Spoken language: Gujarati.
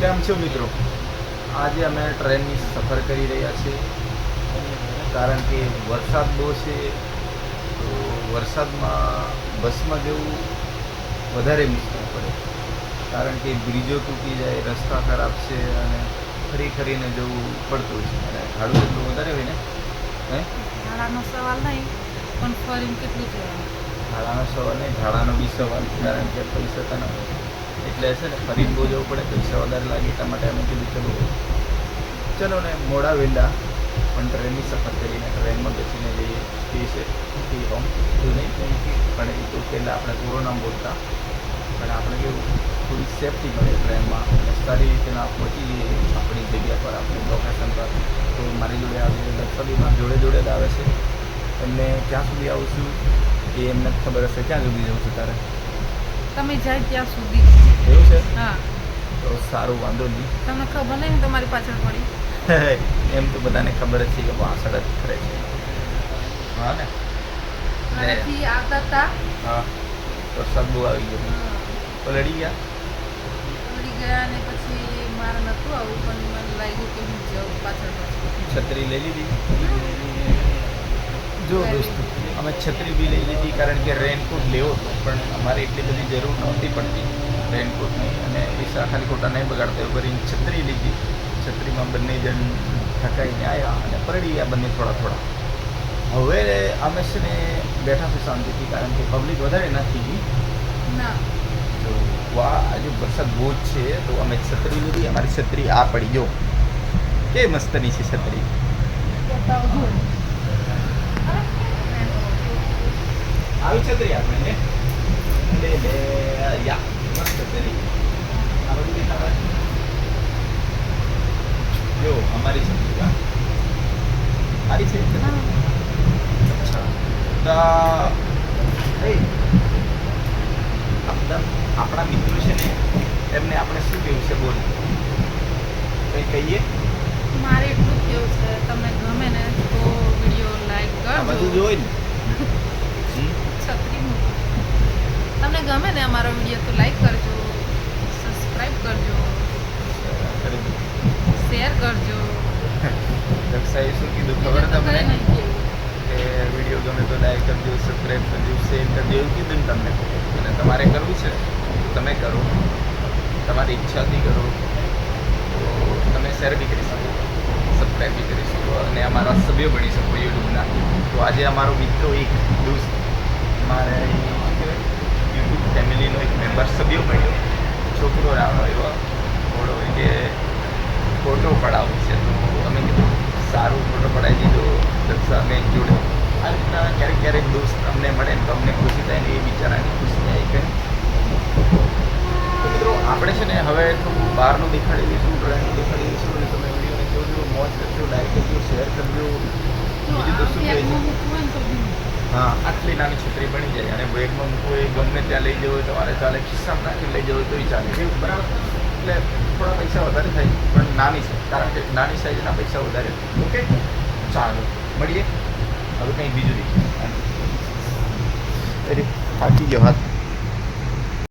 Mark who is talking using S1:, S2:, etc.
S1: કેમ છો મિત્રો? આજે અમે ટ્રેનની સફર કરી રહ્યા છીએ. કારણ કે વરસાદ બહુ છે તો વરસાદમાં બસમાં જવું વધારે મુશ્કેલ પડે. કારણ કે બ્રિજો તૂટી જાય રસ્તા ખરાબ છે અને ફરી ફરીને જવું પડતું છે. અને ભાડું એટલું વધારે હોય ને? હે?
S2: ભાડાનો સવાલ નહીં પણ ફરીને કેટલું
S1: ભાડાનો સવાલ નહીં ભાડાનો બી સવાલ કારણ કે પૈસા તો ના હોય. એટલે છે ને ફરીને બહુ જવું પડે, પૈસા વધારે લાગે, એટલા માટે અમે કીધું, ચલો ચલો ને મોડા વેલા પણ ટ્રેનની સફર કરીને ટ્રેનમાં બેસીને જઈએ. સ્ટે છે તે હોમ. એવું નહીં પણ એ તો પહેલાં આપણે કોરોના બોલતા. પણ આપણે કેવું, થોડી સેફટી મળે ટ્રેનમાં. અને સારી રીતના પહોંચી જઈએ આપણી જગ્યા પર, આપણી લોકેશન પર. તો મારી જોડે આવી લક્ષદીમાં જોડે જોડે જ આવે છે. એમને ક્યાં સુધી આવું છું એ એમને ખબર હશે. ક્યાં સુધી જવું છું તારે?
S2: તમે જાય ત્યાં સુધી.
S1: એવું છે?
S2: હા.
S1: તો સારું વાંધો નહીં.
S2: તમને ખબર નહીં તમારી પાછળ પડી.
S1: એમ તો બધાને ખબર જ છે કે વાસળ જ ફરે છે. હા ને?
S2: ઘરેથી આવતા હતા.
S1: હા. તો સબુ આવી ગયો. તો લડી ગયા?
S2: લડી ગયા ને પછી મારે નહોતું આવું પણ મને લાગ્યું કે હું જાઉં પાછળ પાછળ.
S1: છત્રી લઈ લીધી? જો દોસ્તો અમે છત્રી બી લઈ લીધી કારણ કે રેનકોટ લેવો હતો પણ અમારે એટલી બધી જરૂર નહોતી પડતી રેનકોટની અને પૈસા ખાલી ખોટા નહીં બગાડતા એવું કરીને છત્રી લીધી. છત્રીમાં બંને જણ થકાઈને આવ્યા અને પરડી ગયા બંને થોડા થોડા. હવે અમે છે ને બેઠા છે શાંતિથી કારણ કે પબ્લિક વધારે નથી. ગઈ
S2: ના.
S1: તો વાહ આજે વરસાદ બહુ જ છે. તો અમે છત્રી લીધી અમારી છત્રી આ પડી જો કે મસ્તની છે છત્રી? આવી છત્રી આપણે લે લે યા મસ્ત છત્રી આ બધી દેખાડે જો અમારી છત્રી વા સારી છે છત્રી? અચ્છા તો એ આપણા આપણા મિત્રો છે ને એમને આપણે શું કેવું છે બોલ કંઈ કહીએ
S2: મારે એટલું જ કેવું છે તમને ગમે ને તો વીડિયો લાઈક
S1: આ બધું જોઈ ને હમ?
S2: છત્રી મૂકો. તમને ગમે ને અમારો વીડિયો તો લાઈક કરજો સબસ્ક્રાઈબ કરજો શેર કરજો.
S1: દક્ષાએ શું કીધું? ખબર તમને?
S2: નહીં
S1: કે વીડિયો ગમે તો લાઈક કરજો સબસ્ક્રાઈબ કરજો શેર કરજો એવું કીધું તમને. અને તમારે કરવું છે? તમે કરો. તમારી ઈચ્છાથી કરો. તો તમે શેર બી કરી શકો. સબસ્ક્રાઈબ બી કરી શકો. અને અમારા સભ્યો બની શકો યુટ્યુબના. તો આજે અમારો મિત્રો એક દોસ્ત મારે યુટ્યુબ ફેમિલીનો એક મેમ્બર સભ્યો બન્યો છોકરો રાવણો એવો કે ફોટો પડાવવો છે તો અમે કીધું સારું ફોટો પડાવી દીધો દક્ષા અમે જોડે આ રીતના ક્યારેક ક્યારેક દોસ્ત અમને મળે તો અમને ખુશી થાય ને એ બિચારાની ખુશી થાય કે મિત્રો આપણે છે? ને હવે થોડું બહારનું દેખાડી દઈશું ડ્રોઈંગનું દેખાડી દઈશું અને તમે વિડીયોને જોજો મોજ કરજો લાઈક કરજો શેર કરજો બીજું. તો શું
S2: તો
S1: આટલી નાની છત્રી બની જાય અને બેગમાં મૂકવું એ ગમે ત્યાં લઈ જવું હોય તમારે ચાલે ખિસ્સામાં નાખીને લઈ જવો હોય તોય ચાલે. એવું બરાબર? એટલે થોડા પૈસા વધારે થાય પણ નાની છે. કારણ કે નાની સાઈઝના પૈસા વધારે. ઓકે? ચાલો મળીએ. હવે કંઈ બીજું નહીં. થાકી ગયો હાથ.